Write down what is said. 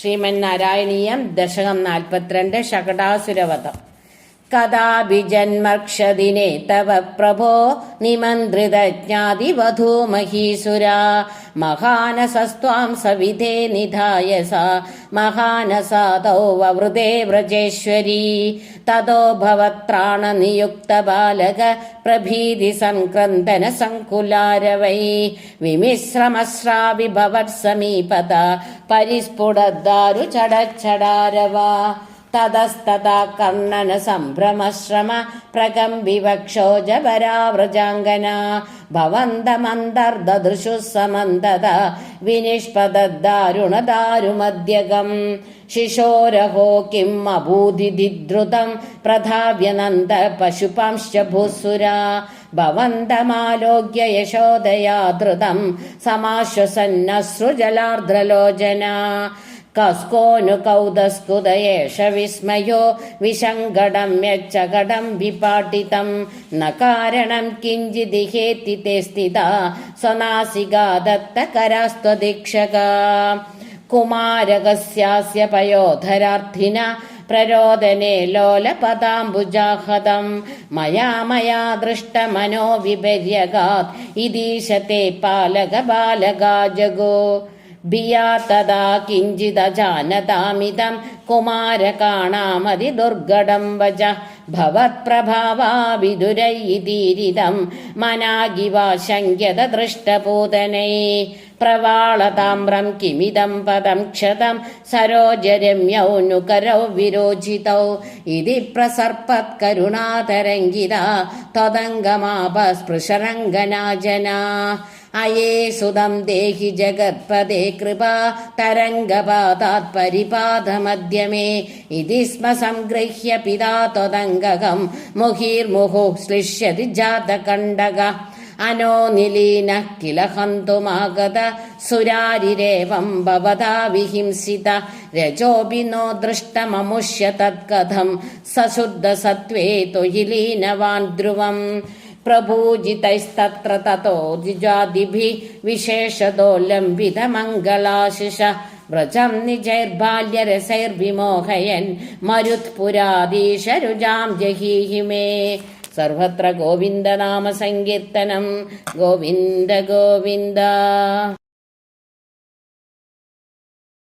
ശ്രീമന്നാരായണീയം ദശകം നാൽപ്പത്തിരണ്ട് ശകടാസുരവധം. കഥാഭിജന്മർക്ഷദിനെ തവ പ്രഭോ നിമന്ത്രിതജ്ഞാതിവധൂ മഹീസുരാ മഹാനസസ്ത്വാം സവിധേ നിധായ സ. മഹാനസാദൗ വവൃതേ വ്രജേശ്വരീ. തതോ ഭവത്രാണനിയുക്ത ബാലക പ്രഭീതി സംക്രന്ദന സങ്കുലാരവൈ തതസ്തഥാ കർണന സംഭ്രമശ്രമ പ്രകമ്പിവക്ഷോജപരാവൃജാംഗന ഭവന്തമന്തർദൃശു സമന്തത വിനിഷ്പദാരുണദാരുമദ്യകം ശിശോരഹോ കിം അഭൂതിദ്രുതം പ്രധാവ്യനന്ദ പശുപാംശ്ച ഭൂസുരാ ഭവന്തമാലോക്യ യശോദയാ ധൃതം സമാശ്വസന്നശ്രുജലാർദ്രലോചന കസ്കോനു കൗതസ്കുതയേഷ വിസ്മയോ വിശങ്കടം യച്ചകടം വിപാട്ടിതം ന കാരണം കിഞ്ചിദിഹേത്തി ते स्थिता स्वनासिका दत्तकरास्त्वदीक्षक कुमारकस्यास्य पयोधरार्थिना प्ररोदने लोलपदाम्बुजाहदम् मया मया दृष्टमनो विपर्यगात् इदीशते पालकबालका जगो भिया ഭിയാ തഥാ കിഞ്ചിത ജാനതാമിതം കുമാരകാണാമതി ദുർഘടം വജ ഭവത്പ്രഭാവാവിദുരൈതീരിതം മനാഗിവാശങ്ക്യത ദൃഷ്ടപൂതനൈ പ്രവാളതാമ്രം കിമിതം പദം ക്ഷതം. സരോജരമ്യൗ നുകരൗ വിരോചിതൗ. ഇതി പ്രസർപ്പത് പ്രസർപ്പത്കരുണാതരംഗിത തദംഗമാപസ്പൃശരംഗനാജനാ അയേ സുതം ദേഹി ജഗത്പദേ കൃപാ തരംഗപാതാത്പരിപാദമദ്യമേ ഇതി സ്മ സംഗൃഹ്യ പിതാ ത്വതംഗകം മുഹിർമുഹു ശ്ലിഷ്യതി ജാതകണ്ഡക. അനോ നിലീന കില ഹന്തുമാഗത. സുരാരിരേവം ഭവതാ വിഹിംസിത. രജോപി നോ ദൃഷ്ടമമുഷ്യ തത്കഥം. സശുദ്ധ സത്വേ തൊയിലീനവാൻ ധ്രുവം. प्रभूजितैस्तत्र ततो द्विजादिभिः विशेषतो लम्बितमङ्गलाशिष व्रजं निजैर्बाल्यरसैर्विमोहयन् मरुत्पुराधीशरुजां जहीहि मे सर्वत्र गोविन्दनामसङ्कीर्तनं गोविन्द गोविन्द